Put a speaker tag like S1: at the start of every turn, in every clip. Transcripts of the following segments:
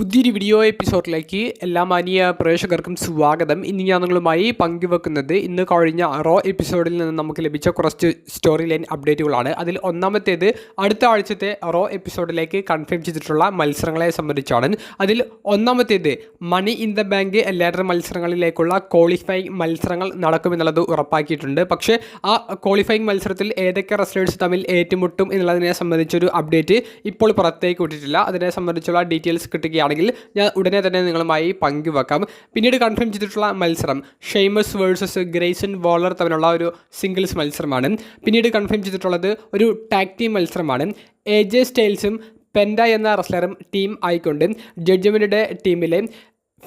S1: പുതിയൊരു വീഡിയോ എപ്പിസോഡിലേക്ക് എല്ലാ മാനിയ പ്രേക്ഷകർക്കും സ്വാഗതം. ഇന്ന് ഞാൻ നിങ്ങളുമായി പങ്കുവെക്കുന്നത് ഇന്ന് കഴിഞ്ഞ റോ എപ്പിസോഡിൽ നിന്ന് നമുക്ക് ലഭിച്ച കുറച്ച് സ്റ്റോറി ലൈൻ അപ്ഡേറ്റുകളാണ് അതിൽ ഒന്നാമത്തേത് അടുത്ത ആഴ്ചത്തെ റോ എപ്പിസോഡിലേക്ക് കൺഫേം ചെയ്തിട്ടുള്ള മത്സരങ്ങളെ സംബന്ധിച്ചാണ്. അതിൽ ഒന്നാമത്തേത് മണി ഇൻ ദ ബാങ്ക് എല്ലാവരുടെ മത്സരങ്ങളിലേക്കുള്ള ക്വാളിഫൈങ് മത്സരങ്ങൾ നടക്കുമെന്നുള്ളത് ഉറപ്പാക്കിയിട്ടുണ്ട്. പക്ഷേ ആ ക്വാളിഫൈങ് മത്സരത്തിൽ ഏതൊക്കെ റെസ്റ്റേഴ്സ് തമ്മിൽ ഏറ്റുമുട്ടും എന്നുള്ളതിനെ സംബന്ധിച്ചൊരു അപ്ഡേറ്റ് ഇപ്പോൾ പുറത്തേക്ക് വിട്ടിട്ടില്ല. അതിനെ സംബന്ധിച്ചുള്ള ഡീറ്റെയിൽസ് കിട്ടുകയാണെങ്കിൽ ഞാൻ ഉടനെ തന്നെ നിങ്ങളുമായി പങ്കുവെക്കാം. പിന്നീട് കൺഫേം ചെയ്തിട്ടുള്ള മത്സരം ഷെയ്മസ് വേഴ്സസ് ഗ്രേസൺ വോളർ തമ്മിലുള്ള ഒരു സിംഗിൾസ് മത്സരമാണ്. പിന്നീട് കൺഫേം ചെയ്തിട്ടുള്ളത് ഒരു ടാഗ് ടീം മത്സരമാണ്. എ ജെ സ്റ്റൈൽസും പെൻഡ എന്ന റെസ്ലറും ടീം ആയിക്കൊണ്ട് ജഡ്ജ്മെന്റിന്റെ ടീമിലെ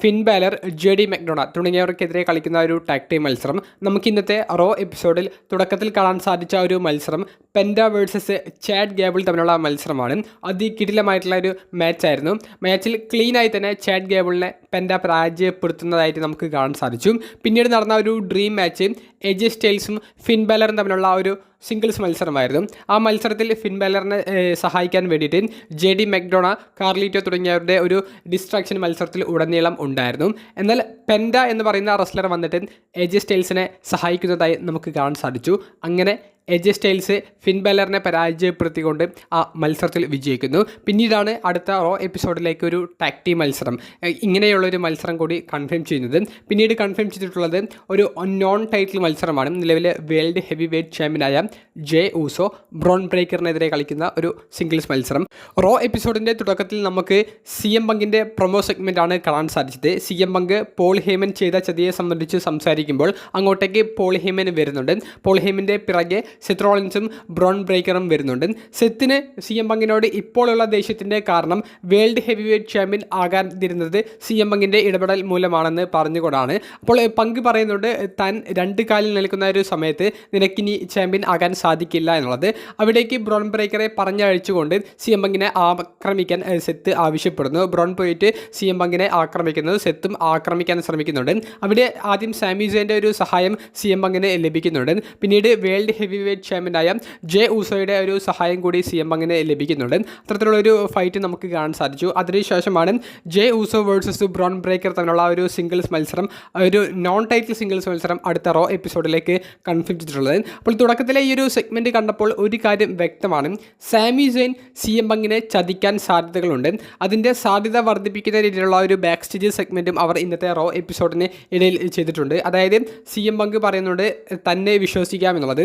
S1: ഫിൻ ബാലർ ജെഡി മെക്ഡോണ തുടങ്ങിയവർക്കെതിരെ കളിക്കുന്ന ഒരു ടാഗ് ടീം മത്സരം. നമുക്ക് ഇന്നത്തെ റോ എപ്പിസോഡിൽ തുടക്കത്തിൽ കാണാൻ സാധിച്ച ഒരു മത്സരം പെൻഡ വേഴ്സസ് ചാഡ് ഗേബിൾ തമ്മിലുള്ള മത്സരമാണ്. അതികിടിലമായിട്ടുള്ള ഒരു മാച്ചായിരുന്നു മാച്ചിൽ ക്ലീനായി തന്നെ ചാഡ് ഗേബിളിനെ പെൻഡ പരാജയപ്പെടുത്തുന്നതായിട്ട് നമുക്ക് കാണാൻ സാധിച്ചു. പിന്നീട് നടന്ന ഒരു ഡ്രീം മാച്ച് എജെ സ്റ്റൈൽസും ഫിൻ ബാലറും തമ്മിലുള്ള ഒരു സിംഗിൾസ് മത്സരമായിരുന്നു. ആ മത്സരത്തിൽ ഫിൻ ബാലറിനെ സഹായിക്കാൻ വേണ്ടിയിട്ട് ജെ ഡി മെക്ഡോണ കാർലിറ്റോ തുടങ്ങിയവരുടെ ഒരു ഡിസ്ട്രാക്ഷൻ മത്സരത്തിൽ ഉടനീളം ഉണ്ടായിരുന്നു. എന്നാൽ പെൻഡ എന്ന് പറയുന്ന റെസ്ലർ വന്നിട്ട് എജി സ്റ്റൈൽസിനെ സഹായിക്കുന്നതായി നമുക്ക് കാണാൻ സാധിച്ചു. അങ്ങനെ എജെ സ്റ്റൈൽസ് ഫിൻ ബാലറിനെ പരാജയപ്പെടുത്തിക്കൊണ്ട് ആ മത്സരത്തിൽ വിജയിക്കുന്നു. പിന്നീടാണ് അടുത്ത റോ എപ്പിസോഡിലേക്ക് ഒരു ടാക്ടി മത്സരം. ഇങ്ങനെയുള്ള ഇങ്ങനെയുള്ളൊരു മത്സരം കൂടി കൺഫേം ചെയ്യുന്നത്. പിന്നീട് കൺഫേം ചെയ്തിട്ടുള്ളത് ഒരു നോൺ ടൈറ്റിൽ മത്സരമാണ്. നിലവിലെ വേൾഡ് ഹെവി വെയ്റ്റ് ചാമ്പ്യനായ ജെ ഊസോ ബ്രോൺ ബ്രേക്കറിനെതിരെ കളിക്കുന്ന ഒരു സിംഗിൾസ് മത്സരം. റോ എപ്പിസോഡിന്റെ തുടക്കത്തിൽ നമുക്ക് സി എം പങ്കിന്റെ പ്രൊമോ സെഗ്മെന്റാണ് കാണാൻ സാധിച്ചത്. C M Punk Paul Heyman ചെയ്ത ചതിയെ സംബന്ധിച്ച് സംസാരിക്കുമ്പോൾ അങ്ങോട്ടേക്ക് പോൾ ഹേമൻ വരുന്നുണ്ട്. പോൾ ഹേമന്റെ പിറകെ സെത്ത് റോളിൻസും ബ്രോൺ ബ്രേക്കറും വരുന്നുണ്ട്. സെത്തിന് സി എം പങ്കിനോട് ഇപ്പോഴുള്ള ദേഷ്യത്തിന്റെ കാരണം വേൾഡ് ഹെവി വെയ്റ്റ് ചാമ്പ്യൻ ആകാതിരുന്നത് സി എം പങ്കിന്റെ ഇടപെടൽ മൂലമാണെന്ന് പറഞ്ഞുകൊണ്ടാണ്. അപ്പോൾ പങ്ക് പറയുന്നുണ്ട് താൻ രണ്ട് കാലിൽ നിൽക്കുന്ന ഒരു സമയത്ത് നിനക്കിനി ചാമ്പ്യൻ ആകാൻ സാധിക്കില്ല എന്നുള്ളത്. അവിടേക്ക് ബ്രോൺ ബ്രേക്കറെ പറഞ്ഞയച്ചുകൊണ്ട് സി എം പങ്കിനെ ആക്രമിക്കാൻ സെത്ത് ആവശ്യപ്പെടുന്നു. ബ്രോൺ പോയിട്ട് സി എം പങ്കിനെ ആക്രമിക്കുന്നത് സെത്തും ആക്രമിക്കാൻ ശ്രമിക്കുന്നുണ്ട്. അവിടെ ആദ്യം സാമിസേന്റെ ഒരു സഹായം സി എം പങ്കിന് ലഭിക്കുന്നുണ്ട്. പിന്നീട് വേൾഡ് ഹെവി വെയ്റ്റ് ചാമ്പ്യനായ ജെ ഊസോയുടെ ഒരു സഹായം കൂടി സി എം പങ്കിന് ലഭിക്കുന്നുണ്ട്. അത്തരത്തിലുള്ളൊരു ഫൈറ്റ് നമുക്ക് കാണാൻ സാധിച്ചു. അതിനുശേഷമാണ് Jey Uso versus Bron Breakker തമ്മിലുള്ള ഒരു സിംഗിൾസ് മത്സരം ഒരു നോൺ ടൈറ്റിൽ സിംഗിൾസ് മത്സരം അടുത്ത റോ എപ്പിസോഡിലേക്ക് കൺഫേം ചെയ്തിട്ടുള്ളത്. അപ്പോൾ തുടക്കത്തിലെ ഈ ഒരു സെഗ്മെന്റ് കണ്ടപ്പോൾ ഒരു കാര്യം വ്യക്തമാണ്. സാമി സെയിൻ സി എം പങ്കിനെ ചതിക്കാൻ സാധ്യതകളുണ്ട്. അതിന്റെ സാധ്യത വർദ്ധിപ്പിക്കുന്ന രീതിയിലുള്ള ഒരു ബാക്ക് സ്റ്റേജ് സെഗ്മെന്റും അവർ ഇന്നത്തെ റോ എപ്പിസോഡിന് ഇടയിൽ ചെയ്തിട്ടുണ്ട്. അതായത് സി എം പങ്ക് പറയുന്നുണ്ട് തന്നെ വിശ്വസിക്കാമെന്നുള്ളത്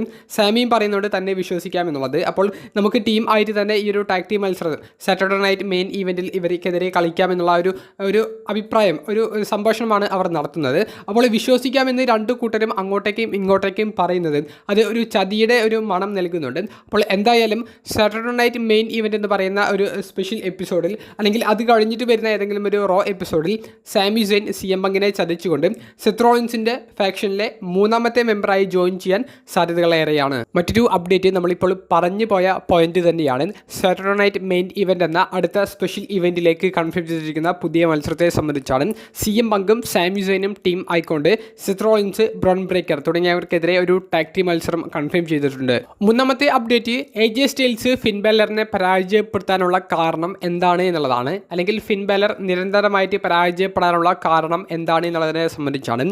S1: സാമിയും പറയുന്നുണ്ട് തന്നെ വിശ്വസിക്കാമെന്നുള്ളത്. അപ്പോൾ നമുക്ക് ടീം ആയിട്ട് തന്നെ ഈ ഒരു ടാക് ടീം മത്സരം സാറ്റർഡേ നൈറ്റ് മെയിൻ ഈവന്റിൽ ഇവർക്കെതിരെ കളിക്കാമെന്നുള്ള ഒരു ഒരു അഭിപ്രായം ഒരു സംഭാഷണമാണ് അവർ നടത്തുന്നത്. അപ്പോൾ വിശ്വസിക്കാമെന്ന് രണ്ട് കൂട്ടരും അങ്ങോട്ടേക്കും ഇങ്ങോട്ടേക്കും പറയുന്നത് അത് ഒരു ചതിയുടെ ഒരു മണം നൽകുന്നുണ്ട്. അപ്പോൾ എന്തായാലും സാറ്റർഡേ നൈറ്റ് മെയിൻ ഇവന്റ് എന്ന് പറയുന്ന ഒരു സ്പെഷ്യൽ എപ്പിസോഡിൽ അല്ലെങ്കിൽ അത് കഴിഞ്ഞിട്ട് വരുന്ന ഏതെങ്കിലും ഒരു റോ എപ്പിസോഡിൽ സാമി സെയിൻ സി എം പങ്കിനെ ചതിച്ചുകൊണ്ട് സെത്രോളിൻസിന്റെ ഫാക്ഷനിലെ മൂന്നാമത്തെ മെമ്പറായി ജോയിൻ ചെയ്യാൻ സാധ്യതകളേറെയാണ്. മറ്റൊരു അപ്ഡേറ്റ് നമ്മളിപ്പോൾ പറഞ്ഞു പോയ പോയിന്റ് തന്നെയാണ്. സാറ്റർഡേ നൈറ്റ് മെയിൻ ഇവന്റ് എന്ന അടുത്ത സ്പെഷ്യൽ ഇവന്റിലേക്ക് കൺഫേം ചെയ്തിരിക്കുന്ന പുതിയ മത്സരത്തെ സംബന്ധിച്ചാണ് സി എം പങ്കും സാമ്യുസൈനും ടീം ആയിക്കൊണ്ട് സിത്രോളിൻസ് ബ്രോൺ ബ്രേക്കർ തുടങ്ങിയവർക്കെതിരെ ഒരു ടാക്ടി മത്സരം കൺഫേം ചെയ്തിട്ടുണ്ട്. മൂന്നാമത്തെ അപ്ഡേറ്റ് എ ജെ സ്റ്റൈൽസ് ഫിൻബെല്ലറിനെ പരാജയപ്പെടുത്താനുള്ള കാരണം എന്താണ് എന്നുള്ളതാണ്. അല്ലെങ്കിൽ ഫിൻബെല്ലർ നിരന്തരമായിട്ട് പരാജയപ്പെടാനുള്ള കാരണം എന്താണ് എന്നുള്ളതിനെ സംബന്ധിച്ചാണ്.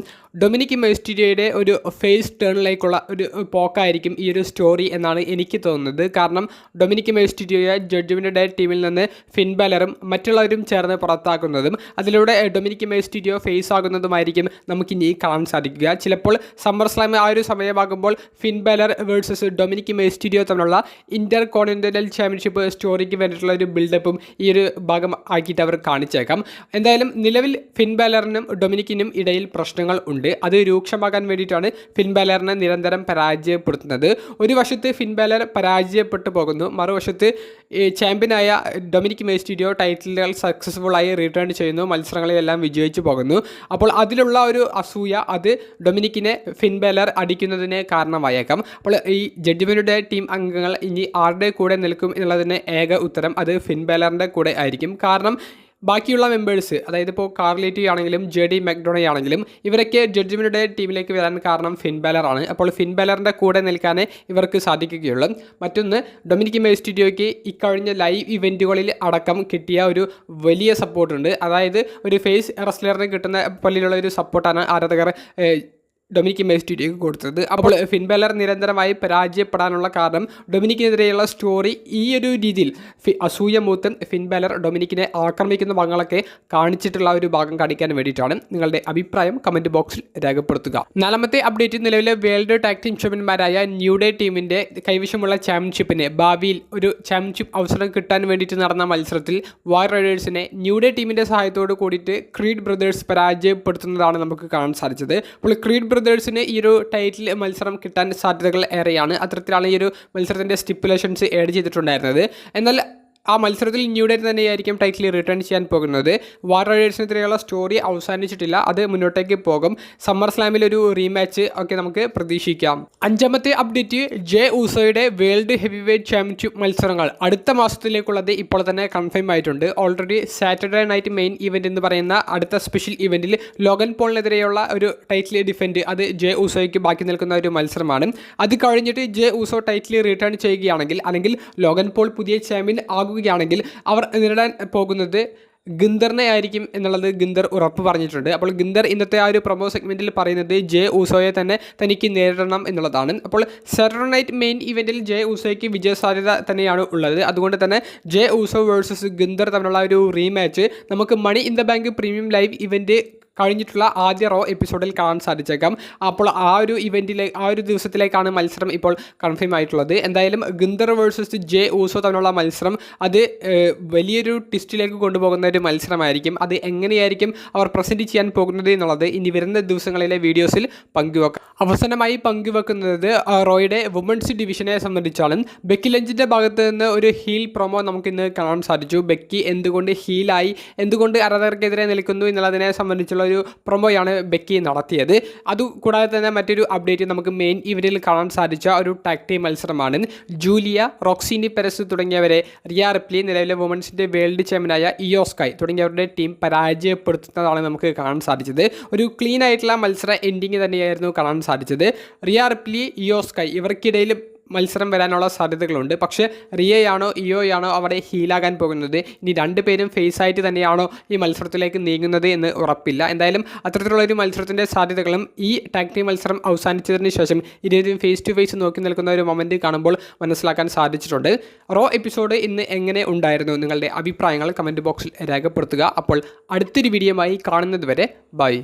S1: ഡൊമിനിക് മെസ്റ്റിരിയയുടെ ഒരു ഫേസ് ടേണിലേക്കുള്ള ഒരു പോക്കായിരിക്കും ഈ ഒരു സ്റ്റോറി എന്നാണ് എനിക്ക് തോന്നുന്നത്. കാരണം ഡൊമിനിക് മെസ്റ്റിരിയോയെ ജഡ്ജ്മെന്റ് ടീമിൽ നിന്ന് ഫിൻബലറും മറ്റുള്ളവരും ചേർന്ന് പുറത്താക്കുന്നതും അതിലൂടെ ഡൊമിനിക് മേസ്റ്റിറ്റിയോ ഫേസ് ആകുന്നതുമായിരിക്കും നമുക്കിനി കാണാൻ സാധിക്കുക. ചിലപ്പോൾ സമ്മർ സ്ലാം ആ ഒരു സമയമാകുമ്പോൾ ഫിൻബലർ വേഴ്സസ് ഡൊമിനിക് മേസ്റ്റിറ്റിയോ തമ്മിലുള്ള ഇന്റർ കോണ്ടിനെന്റൽ ചാമ്പ്യൻഷിപ്പ് സ്റ്റോറിക്ക് വേണ്ടിയിട്ടുള്ള ഒരു ബിൽഡപ്പും ഈ ഒരു ഭാഗം ആക്കിയിട്ട് അവർ കാണിച്ചേക്കാം. എന്തായാലും നിലവിൽ ഫിൻബലറിനും ഡൊമിനിക്കിനും ഇടയിൽ പ്രശ്നങ്ങൾ ഉണ്ട്. അത് രൂക്ഷമാകാൻ വേണ്ടിയിട്ടാണ് ഫിൻബലറിനെ നിരന്തരം പരാജയപ്പെടുത്തുന്നത്. ഒരു വശത്ത് ഫിൻബാലർ പരാജയപ്പെട്ടു പോകുന്നു. മറുവശത്ത് ചാമ്പ്യനായ ഡൊമിനിക് മേസ്റ്റീരിയോ ടൈറ്റിലുകൾ സക്സസ്ഫുൾ ആയി റിട്ടേൺ ചെയ്യുന്നു. മത്സരങ്ങളിലെല്ലാം വിജയിച്ചു പോകുന്നു. അപ്പോൾ അതിലുള്ള ഒരു അസൂയ അത് ഡൊമിനിക്കിനെ ഫിൻബാലർ അടിക്കുന്നതിന് കാരണമായേക്കാം. അപ്പോൾ ഈ ജഡ്ജ്മെന്റുടെ ടീം അംഗങ്ങൾ ഇനി ആരുടെ കൂടെ നിൽക്കും എന്നുള്ളതിന് ഏക ഉത്തരം അത് ഫിൻബാലറിന്റെ കൂടെ ആയിരിക്കും. കാരണം ബാക്കിയുള്ള മെമ്പേഴ്സ് അതായത് ഇപ്പോൾ കാർലേറ്റി ആണെങ്കിലും ജെ ഡി മെക്ഡോണി ആണെങ്കിലും ഇവരൊക്കെ ജഡ്ജ്മെന്റുടെ ടീമിലേക്ക് വരാൻ കാരണം ഫിൻ ബാലറാണ് അപ്പോൾ ഫിൻ ബാലറിന്റെ കൂടെ നിൽക്കാനേ ഇവർക്ക് സാധിക്കുകയുള്ളൂ. മറ്റൊന്ന് ഡൊമിനിക് മേസ്റ്റുഡിയോയ്ക്ക് ഇക്കഴിഞ്ഞ ലൈവ് ഇവന്റുകളിൽ അടക്കം കിട്ടിയ ഒരു വലിയ സപ്പോർട്ടുണ്ട് അതായത് ഒരു ഫേസ് റെസ്ലറിന് കിട്ടുന്ന പോലെയുള്ള ഒരു സപ്പോർട്ടാണ് ആരാധകർ ഏഹ്, ഡൊമിനിക് മേസ്റ്റുഡിയോക്ക് കൊടുത്തത്. അപ്പോൾ ഫിൻ ബാലർ നിരന്തരമായി പരാജയപ്പെടാനുള്ള കാരണം ഡൊമിനിക്കിനെതിരെയുള്ള സ്റ്റോറി ഈ ഒരു രീതിയിൽ ഫി അസൂയ മൂത്തൻ ഫിൻബാലർ ഡൊമിനിക്കിനെ ആക്രമിക്കുന്ന ഭാഗങ്ങളൊക്കെ കാണിച്ചിട്ടുള്ള ഒരു ഭാഗം കാണിക്കാൻ വേണ്ടിയിട്ടാണ് നിങ്ങളുടെ അഭിപ്രായം കമന്റ് ബോക്സിൽ രേഖപ്പെടുത്തുക. നാലാമത്തെ അപ്ഡേറ്റ് നിലവിലെ വേൾഡ് ടാക് ടീം ചാമ്പ്യന്മാരായ ന്യൂ ഡേ ടീമിന്റെ കൈവശമുള്ള ചാമ്പ്യൻഷിപ്പിന് ഭാവിയിൽ ഒരു ചാമ്പ്യൻഷിപ്പ് അവസരം കിട്ടാൻ വേണ്ടിയിട്ട് നടന്ന മത്സരത്തിൽ വാർ റൈഡേഴ്സിനെ ന്യൂ ഡേ ടീമിന്റെ സഹായത്തോട് കൂടിയിട്ട് ക്രീഡ് ബ്രദേഴ്സ് പരാജയപ്പെടുത്തുന്നതാണ് നമുക്ക് കാണാൻ സാധിച്ചത്. അപ്പോൾ ക്രീഡ് ബ്രദേഴ്സിന് ഈ ഒരു ടൈറ്റിൽ മത്സരം കിട്ടാൻ സാധ്യതകൾ ഏറെയാണ്. അത്തരത്തിലാണ് ഈ ഒരു മത്സരത്തിന്റെ സ്റ്റിപ്പുലേഷൻസ് ഏഡ് ചെയ്തിട്ടുണ്ടായിരുന്നത്. എന്നാൽ ആ മത്സരത്തിൽ ന്യൂഡേറ്റ് തന്നെയായിരിക്കും ടൈറ്റിൽ റിട്ടേൺ ചെയ്യാൻ പോകുന്നത്. വാർ റൈഡേഴ്സിനെതിരെയുള്ള സ്റ്റോറി അവസാനിച്ചിട്ടില്ല. അത് മുന്നോട്ടേക്ക് പോകും. സമ്മർ സ്ലാമിൽ ഒരു റീമാച്ച് ഒക്കെ നമുക്ക് പ്രതീക്ഷിക്കാം. അഞ്ചാമത്തെ അപ്ഡേറ്റ് ജെ ഊസോയുടെ വേൾഡ് ഹെവി വെയ്റ്റ് ചാമ്പ്യൻഷിപ്പ് മത്സരങ്ങൾ. അടുത്ത മാസത്തിലേക്കുള്ളത് ഇപ്പോൾ തന്നെ കൺഫേം ആയിട്ടുണ്ട്. Already Saturday night main event എന്ന് പറയുന്ന അടുത്ത സ്പെഷ്യൽ ഇവന്റിൽ ലോഗൻ പോളിനെതിരെയുള്ള ഒരു ടൈറ്റിൽ ഡിഫെൻഡ് അത് ജെ ഊസോയ്ക്ക് ബാക്കി നിൽക്കുന്ന ഒരു മത്സരമാണ്. അത് കഴിഞ്ഞിട്ട് ജെ ഊസോ ടൈറ്റിൽ റിട്ടേൺ ചെയ്യുകയാണെങ്കിൽ അല്ലെങ്കിൽ ലോഗൻ പോൾ പുതിയ ചാമ്പ്യൻ ആകുകയാണെങ്കിൽ അവർ നേരിടാൻ പോകുന്നത് ഗിന്ദറിനെ ആയിരിക്കും എന്നുള്ളത് ഗിന്ദർ ഉറപ്പ് പറഞ്ഞിട്ടുണ്ട്. അപ്പോൾ ഗിന്ദർ ഇന്നത്തെ ആ ഒരു പ്രൊമോ സെഗ്മെന്റിൽ പറയുന്നത് ജെ ഊസോയെ തന്നെ തനിക്ക് നേരിടണം എന്നുള്ളതാണ്. അപ്പോൾ സാറ്റർഡേ നൈറ്റ് മെയിൻ ഇവന്റിൽ ജെ ഊസോയ്ക്ക് വിജയ സാധ്യത തന്നെയാണ് ഉള്ളത്. അതുകൊണ്ട് തന്നെ ജെ ഊസോ വേഴ്സസ് ഗിന്ദർ തമ്മിലുള്ള ഒരു റീമാച്ച് നമുക്ക് money in the bank premium live event കഴിഞ്ഞിട്ടുള്ള ആദ്യ റോ എപ്പിസോഡിൽ കാണാൻ സാധിച്ചേക്കാം. അപ്പോൾ ആ ഒരു ഇവന്റിലെ ആ ഒരു ദിവസത്തിലേക്കാണ് മത്സരം ഇപ്പോൾ കൺഫേം ആയിട്ടുള്ളത്. എന്തായാലും ഗിന്ദർ വേഴ്സസ് ജെ ഊസോ തമ്മിലുള്ള മത്സരം അത് വലിയൊരു ടിസ്റ്റിലേക്ക് കൊണ്ടുപോകുന്ന ഒരു മത്സരമായിരിക്കും. അത് എങ്ങനെയായിരിക്കും അവർ പ്രസന്റ് ചെയ്യാൻ പോകുന്നത് എന്നുള്ളത് ഇനി വരുന്ന ദിവസങ്ങളിലെ വീഡിയോസിൽ പങ്കുവെക്കാം. അവസാനമായി പങ്കുവെക്കുന്നത് റോയുടെ വുമൻസ് ഡിവിഷനെ സംബന്ധിച്ചാണ്. ബെക്കി ലഞ്ചിന്റെ ഭാഗത്ത് നിന്ന് ഒരു ഹീൽ പ്രൊമോ നമുക്കിന്ന് കാണാൻ സാധിച്ചു. ബെക്കി എന്തുകൊണ്ട് ഹീലായി എന്തുകൊണ്ട് ആരാധകർക്കെതിരെ നിൽക്കുന്നു എന്നുള്ളതിനെ സംബന്ധിച്ചുള്ള ഒരു പ്രൊമോയാണ് ബെക്കി നടത്തിയത്. അതുകൂടാതെ തന്നെ മറ്റൊരു അപ്ഡേറ്റ് നമുക്ക് മെയിൻ ഇവരിൽ കാണാൻ സാധിച്ച ഒരു ടാക് ടീം മത്സരമാണ് ജൂലിയ റോക്സിനി പെരസ് തുടങ്ങിയവരെ റിയ റിപ്ലി നിലവിലെ വുമൻസിന്റെ വേൾഡ് ചാമ്പ്യനായ ഇയോസ്കൈ തുടങ്ങിയവരുടെ ടീം പരാജയപ്പെടുത്തുന്നതാണ് നമുക്ക് കാണാൻ സാധിച്ചത്. ഒരു ക്ലീൻ ആയിട്ടുള്ള മത്സര എൻഡിങ് തന്നെയായിരുന്നു കാണാൻ സാധിച്ചത്. റിയ റിപ്ലി ഇയോസ്കൈ ഇവർക്കിടയിൽ മത്സരം വരാനുള്ള സാധ്യതകളുണ്ട്. പക്ഷേ റിയയാണോ ഇയോയാണോ അവിടെ ഹീലാകാൻ പോകുന്നത്? ഇനി രണ്ട് പേരും ഫേസ് ആയിട്ട് തന്നെയാണോ ഈ മത്സരത്തിലേക്ക് നീങ്ങുന്നത് എന്ന് ഉറപ്പില്ല. എന്തായാലും അത്തരത്തിലുള്ള ഒരു മത്സരത്തിന്റെ സാധ്യതകളും ഈ ടാക്ടി മത്സരം അവസാനിച്ചതിന് ശേഷം ഇരുവരും ഫേസ് ടു ഫേസ് നോക്കി നിൽക്കുന്ന ഒരു മൊമെന്റ് കാണുമ്പോൾ മനസ്സിലാക്കാൻ സാധിച്ചിട്ടുണ്ട്. റോ എപ്പിസോഡ് ഇന്ന് എങ്ങനെ ഉണ്ടായിരുന്നു? നിങ്ങളുടെ അഭിപ്രായങ്ങൾ കമന്റ് ബോക്സിൽ രേഖപ്പെടുത്തുക. അപ്പോൾ അടുത്തൊരു വീഡിയോയുമായി കാണുന്നത് വരെ ബൈ